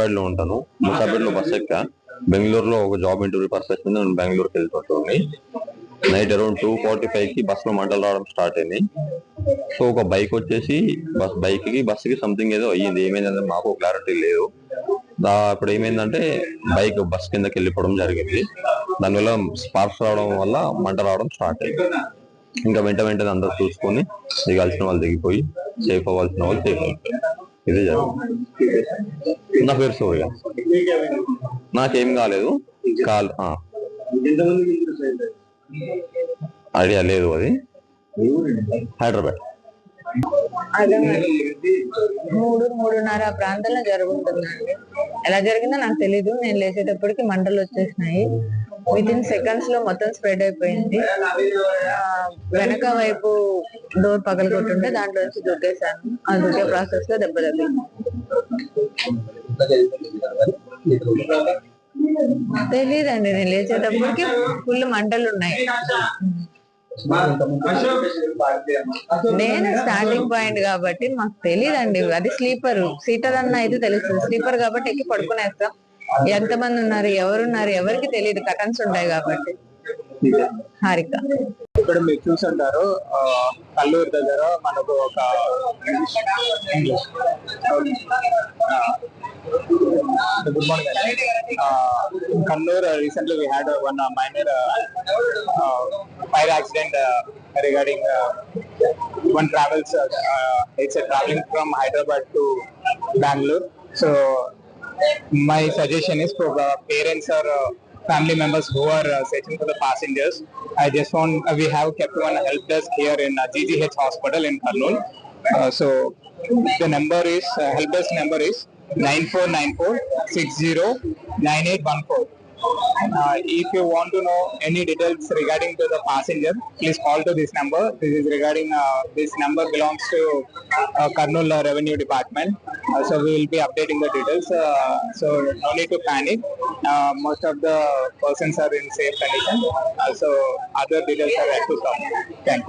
హైదరాబాద్లో ఉంటాను. ముసాపేట్లో బస్ ఎక్కా. బెంగళూరులో ఒక జాబ్ ఇంటర్వ్యూ పర్పస్ మీద నేను బెంగళూరుకి వెళ్తుంటుంది నైట్ అరౌండ్ టూ ఫార్టీ ఫైవ్కి బస్లో మంటలు రావడం స్టార్ట్ అయింది. సో ఒక బైక్ వచ్చేసి బస్ బైక్కి బస్కి సంథింగ్ ఏదో అయ్యింది. ఏమైందంటే మాకు క్లారిటీ లేదు. అప్పుడు ఏమైందంటే బైక్ బస్ కిందకి వెళ్ళిపోవడం జరిగింది. దానివల్ల స్పార్క్స్ రావడం వల్ల మంట రావడం స్టార్ట్ అయింది. ఇంకా వెంట వెంటనే అందరు చూసుకొని దిగాల్సిన వాళ్ళు దిగిపోయి సేఫ్ అవ్వాల్సిన వాళ్ళు సేఫ్ అవుతారు ఇదే నా పేరు సూర్య. నాకేం కాలేదు. కాల్ ఐడియా లేదు అది. హైదరాబాద్. మూడు మూడున్నర ప్రాంతంలో జరుగుతుందండి. ఎలా జరిగిందో నాకు తెలీదు. నేను లేచేటప్పటికి మంటలు వచ్చేసినాయి. విత్ ఇన్ సెకండ్స్లో మొత్తం స్ప్రెడ్ అయిపోయింది. వెనక వైపు డోర్ పగల కొట్టుంటే దాంట్లో నుంచి దూకేశాను ఆ దొరికే ప్రాసెస్లో దెబ్బ తగిలింది. తెలియదండి నేను లేచేటప్పటికి ఫుల్ మంటలు ఉన్నాయి నేను స్టార్టింగ్ పాయింట్ కాబట్టి మాకు తెలియదండి అది స్లీపర్ సీటర్ అన్న అయితే తెలుస్తుంది స్లీపర్ కాబట్టి ఎక్కి పడుకునేస్తాం. ఎంతమంది ఉన్నారు? ఎవరున్నారు? ఎవరికి తెలియదు. కటన్స్ ఉంటాయి కాబట్టి. హారిక. ఇక్కడ మీరు చూసుంటారు కల్లూరు దగ్గర మనకు ఒక good morning Kalluru recently we had one minor fire accident regarding one travels uh, uh, it's a traveling from hyderabad to bangalore. So my suggestion is for uh, parents or uh, family members who are uh, searching for the passengers i just uh, we have kept one help desk here in ggh hospital in Kurnool. So the number is help desk number is 9494 609814 uh, if you want to know any details regarding to the passenger, please call to this number. This is regarding uh, this number belongs to uh, Karnool uh, Revenue Department. Uh, so we will be updating the details. Uh, so no need to panic. Uh, most of the persons are in safe condition. Uh, so other details are yet to come. Thank you.